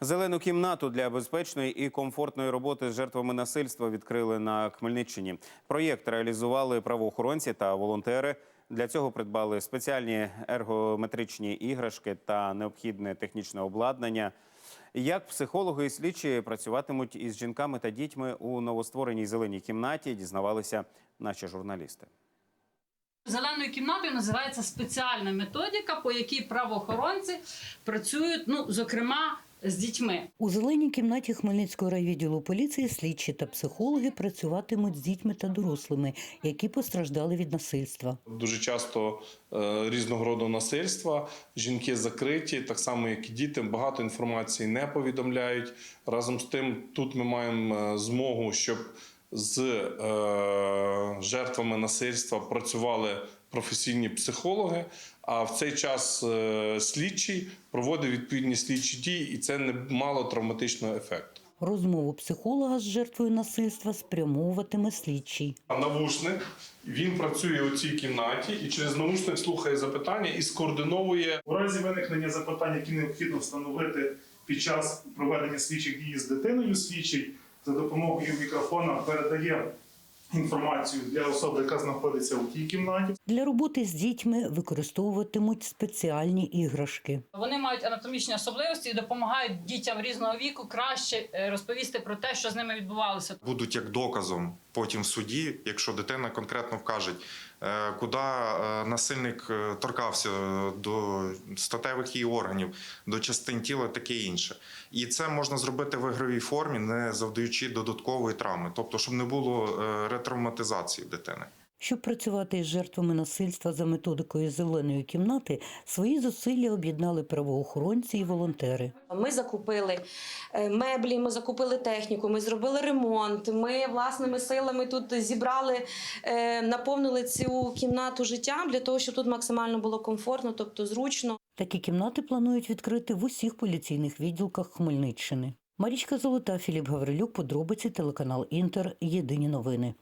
Зелену кімнату для безпечної і комфортної роботи з жертвами насильства відкрили на Хмельниччині. Проєкт реалізували правоохоронці та волонтери. Для цього придбали спеціальні ергометричні іграшки та необхідне технічне обладнання. Як психологи і слідчі працюватимуть із жінками та дітьми у новоствореній зеленій кімнаті, дізнавалися наші журналісти. Зеленою кімнатою називається спеціальна методика, по якій правоохоронці працюють, ну зокрема з дітьми. У зеленій кімнаті Хмельницького райвідділу поліції слідчі та психологи працюватимуть з дітьми та дорослими, які постраждали від насильства. Дуже часто е, різного роду насильства, жінки закриті, так само як і діти. Багато інформації не повідомляють. Разом з тим, тут ми маємо е, змогу, щоб з е, жертвами насильства працювали професійні психологи. А в цей час е, слідчий проводив відповідні слідчі дії, і це не мало травматичного ефекту. Розмову психолога з жертвою насильства спрямовуватиме слідчий. А навушник він працює у цій кімнаті і через навушник слухає запитання і скоординовує У разі виникнення запитань, які необхідно встановити під час проведення слідчих дій з дитиною, слідчий за допомогою мікрофона передає інформацію для особи, яка знаходиться у тій кімнаті. Для роботи з дітьми використовуватимуть спеціальні іграшки. Вони мають анатомічні особливості і допомагають дітям різного віку краще е, розповісти про те, що з ними відбувалося. будуть як доказом потім в суді, якщо дитина конкретно вкаже, е, куди е, насильник е, торкався до статевих її органів, до частин тіла, таке інше. І це можна зробити в ігровій формі, не завдаючи додаткової травми, тобто, щоб не було ретравматизації дитини. Щоб працювати із жертвами насильства за методикою зеленої кімнати, свої зусилля об'єднали правоохоронці і волонтери. Ми закупили е, меблі, ми закупили техніку, ми зробили ремонт. Ми власними силами тут зібрали, е, наповнили цю кімнату життям для того, щоб тут максимально було комфортно, тобто зручно. Такі кімнати планують відкрити в усіх поліційних відділках Хмельниччини. Марічка Золота, Філіп Гаврилюк, подробиці телеканал Інтер. Єдині новини.